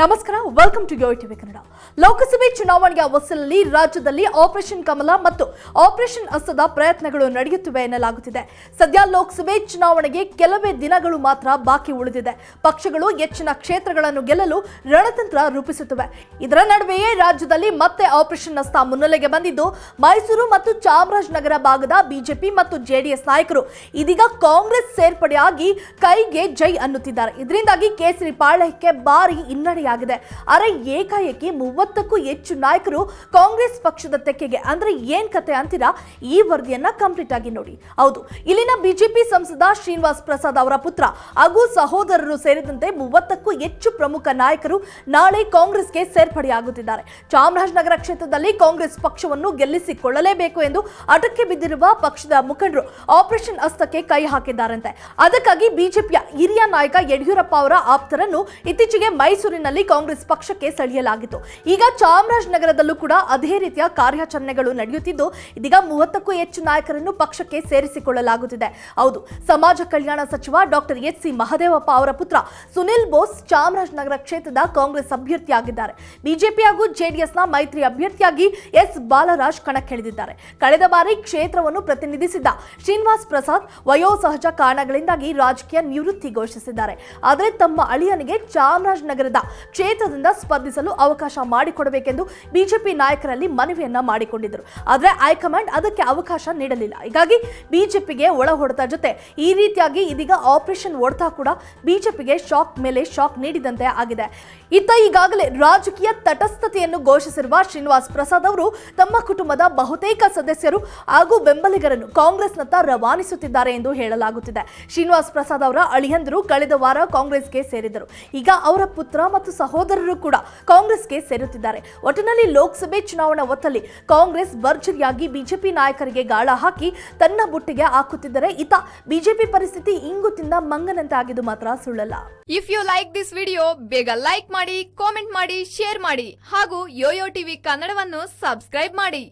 ನಮಸ್ಕಾರ welcome to your TV Kannada ಲೋಕಸಭೆ ಚುನಾವಣೆಯ ಹೊಸಲಲ್ಲಿ ರಾಜ್ಯದಲ್ಲಿ ಆಪರೇಷನ್ ಕಮಲ ಮತ್ತು ಆಪರೇಷನ್ ಹಸ್ತದ ಪ್ರಯತ್ನಗಳು ನಡೆಯುತ್ತಿವೆ ಎನ್ನಲಾಗುತ್ತಿದೆ. ಸದ್ಯ ಲೋಕಸಭೆ ಚುನಾವಣೆಗೆ ಕೆಲವೇ ದಿನಗಳು ಮಾತ್ರ ಬಾಕಿ ಉಳಿದಿದೆ. ಪಕ್ಷಗಳು ಹೆಚ್ಚಿನ ಕ್ಷೇತ್ರಗಳನ್ನು ಗೆಲ್ಲಲು ರಣತಂತ್ರ ರೂಪಿಸುತ್ತಿವೆ. ಇದರ ನಡುವೆಯೇ ರಾಜ್ಯದಲ್ಲಿ ಮತ್ತೆ ಆಪರೇಷನ್ ಹಸ್ತ ಮುನ್ನೆಲೆಗೆ ಬಂದಿದ್ದು, ಮೈಸೂರು ಮತ್ತು ಚಾಮರಾಜನಗರ ಭಾಗದ ಬಿಜೆಪಿ ಮತ್ತು ಜೆಡಿಎಸ್ ನಾಯಕರು ಇದೀಗ ಕಾಂಗ್ರೆಸ್ ಸೇರ್ಪಡೆಯಾಗಿ ಕೈಗೆ ಜೈ ಅನ್ನುತ್ತಿದ್ದಾರೆ. ಇದರಿಂದಾಗಿ ಕೇಸರಿ ಪಾಳ್ಯಕ್ಕೆ ಭಾರಿ ಹಿನ್ನಡೆಯಾಗಿದೆ ಅರೆ ಏಕಾಏಕಿ ಮೂವತ್ತಕ್ಕೂ ಹೆಚ್ಚು ನಾಯಕರು ಕಾಂಗ್ರೆಸ್ ಪಕ್ಷದ ತೆಕ್ಕೆಗೆ ಅಂದ್ರೆ ಏನ್ ಕತೆ ಅಂತೀರಾ? ಈ ವರದಿಯನ್ನ ಕಂಪ್ಲೀಟ್ ಆಗಿ ನೋಡಿ. ಹೌದು, ಇಲ್ಲಿನ ಬಿಜೆಪಿ ಸಂಸದ ಶ್ರೀನಿವಾಸ್ ಪ್ರಸಾದ್ ಅವರ ಪುತ್ರ ಹಾಗೂ ಸಹೋದರರು ಸೇರಿದಂತೆ ಮೂವತ್ತಕ್ಕೂ ಹೆಚ್ಚು ಪ್ರಮುಖ ನಾಯಕರು ನಾಳೆ ಕಾಂಗ್ರೆಸ್ಗೆ ಸೇರ್ಪಡೆಯಾಗುತ್ತಿದ್ದಾರೆ. ಚಾಮರಾಜನಗರ ಕ್ಷೇತ್ರದಲ್ಲಿ ಕಾಂಗ್ರೆಸ್ ಪಕ್ಷವನ್ನು ಗೆಲ್ಲಿಸಿಕೊಳ್ಳಲೇಬೇಕು ಎಂದು ಅಟಕ್ಕೆ ಬಿದ್ದಿರುವ ಪಕ್ಷದ ಮುಖಂಡರು ಆಪರೇಷನ್ ಹಸ್ತಕ್ಕೆ ಕೈ ಹಾಕಿದ್ದಾರಂತೆ. ಅದಕ್ಕಾಗಿ ಬಿಜೆಪಿಯ ಹಿರಿಯ ನಾಯಕ ಯಡಿಯೂರಪ್ಪ ಅವರ ಆಪ್ತರನ್ನು ಇತ್ತೀಚೆಗೆ ಮೈಸೂರಿನಲ್ಲಿ ಕಾಂಗ್ರೆಸ್ ಪಕ್ಷಕ್ಕೆ ಸೆಳೆಯಲಾಗಿತ್ತು. ಈಗ ಚಾಮರಾಜನಗರದಲ್ಲೂ ಕೂಡ ಅದೇ ರೀತಿಯ ಕಾರ್ಯಾಚರಣೆಗಳು ನಡೆಯುತ್ತಿದ್ದು, ಇದೀಗ ಮೂವತ್ತಕ್ಕೂ ಹೆಚ್ಚು ನಾಯಕರನ್ನು ಪಕ್ಷಕ್ಕೆ ಸೇರಿಸಿಕೊಳ್ಳಲಾಗುತ್ತಿದೆ. ಹೌದು, ಸಮಾಜ ಕಲ್ಯಾಣ ಸಚಿವ ಡಾಕ್ಟರ್ ಎಚ್. ಸಿ. ಮಹದೇವಪ್ಪ ಅವರ ಪುತ್ರ ಸುನಿಲ್ ಬೋಸ್ ಚಾಮರಾಜನಗರ ಕ್ಷೇತ್ರದ ಕಾಂಗ್ರೆಸ್ ಅಭ್ಯರ್ಥಿಯಾಗಿದ್ದಾರೆ. ಬಿಜೆಪಿ ಹಾಗೂ ಜೆಡಿಎಸ್ನ ಮೈತ್ರಿ ಅಭ್ಯರ್ಥಿಯಾಗಿ ಎಸ್. ಬಾಲರಾಜ್ ಕಣಕ್ಕಿಳಿದಿದ್ದಾರೆ. ಕಳೆದ ಬಾರಿ ಕ್ಷೇತ್ರವನ್ನು ಪ್ರತಿನಿಧಿಸಿದ್ದ ಶ್ರೀನಿವಾಸ್ ಪ್ರಸಾದ್ ವಯೋಸಹಜ ಕಾರಣಗಳಿಂದಾಗಿ ರಾಜಕೀಯ ನಿವೃತ್ತಿ ಘೋಷಿಸಿದ್ದಾರೆ. ಆದರೆ ತಮ್ಮ ಅಳಿಯನಿಗೆ ಚಾಮರಾಜನಗರದ ಕ್ಷೇತ್ರದಿಂದ ಸ್ಪರ್ಧಿಸಲು ಅವಕಾಶ ಮಾಡಿಕೊಡಬೇಕೆಂದು ಬಿಜೆಪಿ ನಾಯಕರಲ್ಲಿ ಮನವಿಯನ್ನ ಮಾಡಿಕೊಂಡಿದ್ದರು. ಆದರೆ ಹೈಕಮಾಂಡ್ ಅದಕ್ಕೆ ಅವಕಾಶ ನೀಡಲಿಲ್ಲ. ಹೀಗಾಗಿ ಬಿಜೆಪಿಗೆ ಒಳ ಹೊಡೆತ ಜೊತೆ ಈ ರೀತಿಯಾಗಿ ಇದೀಗ ಆಪರೇಷನ್ ಹೊಡೆತ ಕೂಡ ಬಿಜೆಪಿಗೆ ಶಾಕ್ ಮೇಲೆ ಶಾಕ್ ನೀಡಿದಂತೆ ಆಗಿದೆ. ಇತ್ತ ಈಗಾಗಲೇ ರಾಜಕೀಯ ತಟಸ್ಥತೆಯನ್ನು ಘೋಷಿಸಿರುವ ಶ್ರೀನಿವಾಸ್ ಪ್ರಸಾದ್ ಅವರು ತಮ್ಮ ಕುಟುಂಬದ ಬಹುತೇಕ ಸದಸ್ಯರು ಹಾಗೂ ಬೆಂಬಲಿಗರನ್ನು ಕಾಂಗ್ರೆಸ್ನತ್ತ ರವಾನಿಸುತ್ತಿದ್ದಾರೆ ಎಂದು ಹೇಳಲಾಗುತ್ತಿದೆ. ಶ್ರೀನಿವಾಸ್ ಪ್ರಸಾದ್ ಅವರ ಅಳಿಯಂದರು ಕಳೆದ ವಾರ ಕಾಂಗ್ರೆಸ್ಗೆ ಸೇರಿದರು ಈಗ ಅವರ ಪುತ್ರ ಮತ್ತು ಸಹೋದರರು ಕೂಡ ಕಾಂಗ್ರೆಸ್ಗೆ ಸೇರುತ್ತಿದ್ದಾರೆ. ಒಟ್ಟಿನಲ್ಲಿ ಲೋಕಸಭೆ ಚುನಾವಣಾ ಒತ್ತಲ್ಲಿ ಕಾಂಗ್ರೆಸ್ ಭರ್ಜರಿಯಾಗಿ ಬಿಜೆಪಿ ನಾಯಕರಿಗೆ ಗಾಳ ಹಾಕಿ ತನ್ನ ಬುಟ್ಟಿಗೆ ಹಾಕುತ್ತಿದ್ದರೆ ಇತ ಬಿಜೆಪಿ ಪರಿಸ್ಥಿತಿ ಇಂಗು ತಿಂದ ಮಂಗನಂತೆ ಆಗಿದ್ದು ಮಾತ್ರ ಸುಳ್ಳಲ್ಲ. If you like this video ಬೇಗ ಲೈಕ್ ಮಾಡಿ ಕಾಮೆಂಟ್ ಮಾಡಿ ಶೇರ್ ಮಾಡಿ ಹಾಗೂ ಯೋಯೋ ಟಿವಿ ಕನ್ನಡವನ್ನು ಸಬ್ಸ್ಕ್ರೈಬ್ ಮಾಡಿ.